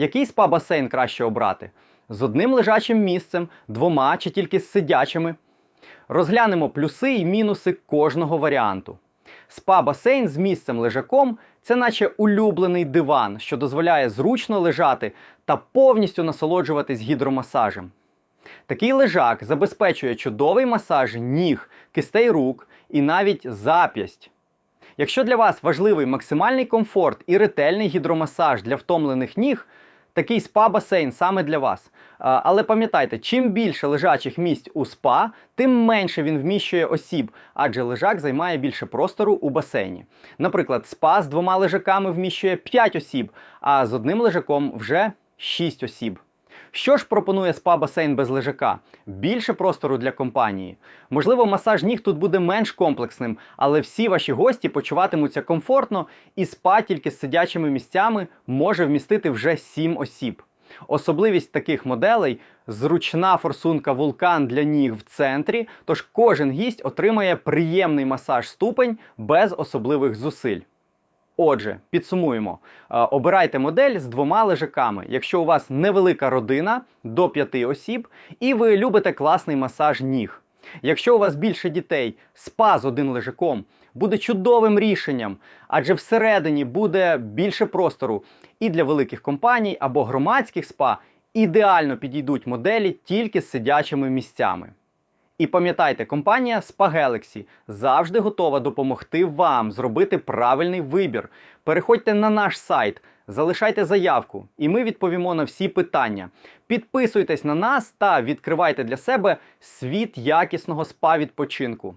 Який спа-басейн краще обрати? З одним лежачим місцем, двома чи тільки з сидячими? Розглянемо плюси і мінуси кожного варіанту. Спа-басейн з місцем лежаком це наче улюблений диван, що дозволяє зручно лежати та повністю насолоджуватись гідромасажем. Такий лежак забезпечує чудовий масаж ніг, кистей рук і навіть зап'ясть. Якщо для вас важливий максимальний комфорт і ретельний гідромасаж для втомлених ніг, такий спа-басейн саме для вас. Але пам'ятайте, чим більше лежачих місць у спа, тим менше він вміщує осіб, адже лежак займає більше простору у басейні. Наприклад, спа з двома лежаками вміщує 5 осіб, а з одним лежаком вже 6 осіб. Що ж пропонує спа-басейн без лежака? Більше простору для компанії. Можливо, масаж ніг тут буде менш комплексним, але всі ваші гості почуватимуться комфортно, і спа тільки з сидячими місцями може вмістити вже 7 осіб. Особливість таких моделей зручна форсунка вулкан для ніг в центрі, тож кожен гість отримає приємний масаж ступень без особливих зусиль. Отже, підсумуємо. Е, Обирайте модель з двома лежаками, якщо у вас невелика родина до 5 осіб, і ви любите класний масаж ніг. Якщо у вас більше дітей, спа з один лежаком буде чудовим рішенням, адже всередині буде більше простору і для великих компаній або громадських спа ідеально підійдуть моделі тільки з сидячими місцями. І пам'ятайте, компанія Spa завжди готова допомогти вам зробити правильний вибір. Переходьте на наш сайт, залишайте заявку, і ми відповімо на всі питання. Підписуйтесь на нас та відкривайте для себе світ якісного спа відпочинку.